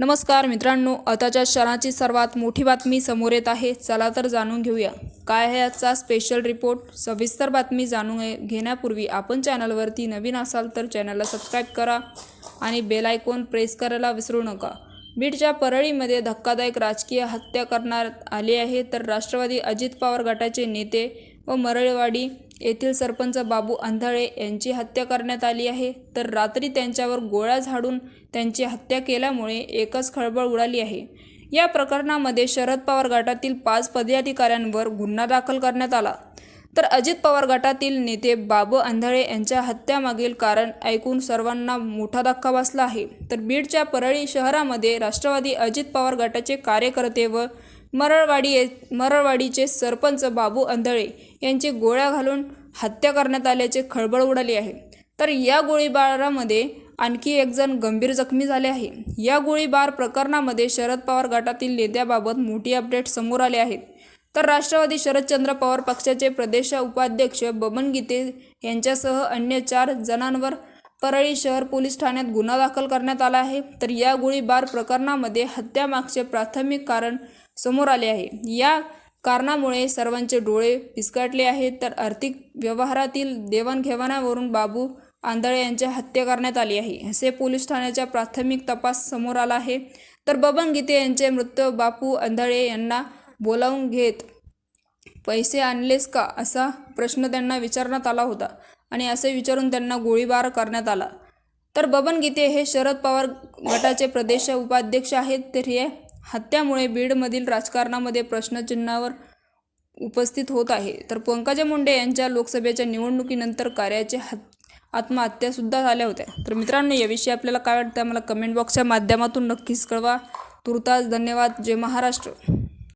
नमस्कार मित्रांनो आताच्या क्षणाची सर्वात मोठी बातमी समोर येत आहे. चला तर जाणून घेऊया. काय आहे आजचा स्पेशल रिपोर्ट सविस्तर बातमी जाणून घेण्यापूर्वी आपण चॅनलवरती नवीन असाल तर चॅनलला सबस्क्राईब करा आणि बेल आयकॉन प्रेस करायला विसरू नका. बीडच्या परळीमध्ये धक्कादायक राजकीय हत्या करण्यात आली आहे. तर राष्ट्रवादी अजित पवार गटाचे नेते व मरळवाडी येथील सरपंच बाबू आंधळे यांची हत्या करण्यात आली आहे. तर रात्री त्यांच्यावर गोळ्या झाडून त्यांची हत्या केल्यामुळे एकच खळबळ उडाली आहे. या प्रकरणामध्ये शरद पवार गटातील पाच पदाधिकाऱ्यांवर गुन्हा दाखल करण्यात आला. तर अजित पवार गटातील नेते बाबू आंधळे यांच्या हत्यामागील कारण ऐकून सर्वांना मोठा धक्का बसला आहे. तर बीडच्या परळी शहरामध्ये राष्ट्रवादी अजित पवार गटाचे कार्यकर्ते व मरळवाडी ये मरळवाडीचे सरपंच बाबू आंधळे यांची गोळ्या घालून हत्या करण्यात आल्याचे खळबळ उडाली आहे. तर या गोळीबारामध्ये आणखी एक जण गंभीर जखमी झाले आहे. या गोळीबार प्रकरणामध्ये शरद पवार गटातील नेत्याबाबत मोठी अपडेट समोर आले आहेत तर राष्ट्रवादी शरदचंद्र पवार पक्षाचे प्रदेश उपाध्यक्ष बबन गीते यांच्यासह अन्य चार जणांवर परळी शहर पोलीस ठाण्यात गुन्हा दाखल करण्यात आला आहे. तर या गोळीबार प्रकरणामध्ये हत्यामागचे प्राथमिक कारण समोर आले आहे. या कारणामुळे सर्वांचे डोळे पिसकाटले आहेत. तर आर्थिक व्यवहारातील देवाणघेवाणावरून बाबू आंधळे यांची हत्या करण्यात आली आहे. असे पोलीस ठाण्याच्या प्राथमिक तपास समोर आला आहे. तर बबन गीते यांचे मृत्यू बापू आंधळे यांना बोलावून घेत पैसे आणलेस का असा प्रश्न त्यांना विचारण्यात आला होता. आणि असे विचारून त्यांना गोळीबार करण्यात आला. तर बबन गीते हे शरद पवार गटाचे प्रदेश उपाध्यक्ष आहेत. तर हे हत्यामुळे बीडमधील राजकारणामध्ये प्रश्नचिन्हावर उपस्थित होत आहे. तर पंकजा मुंडे यांच्या लोकसभेच्या निवडणुकीनंतर कार्याचे हत आत्महत्यासुद्धा झाल्या होत्या. तर मित्रांनो याविषयी आपल्याला काय वाटतं? मला कमेंट बॉक्सच्या माध्यमातून नक्कीच कळवा. तुर्तास धन्यवाद. जय महाराष्ट्र.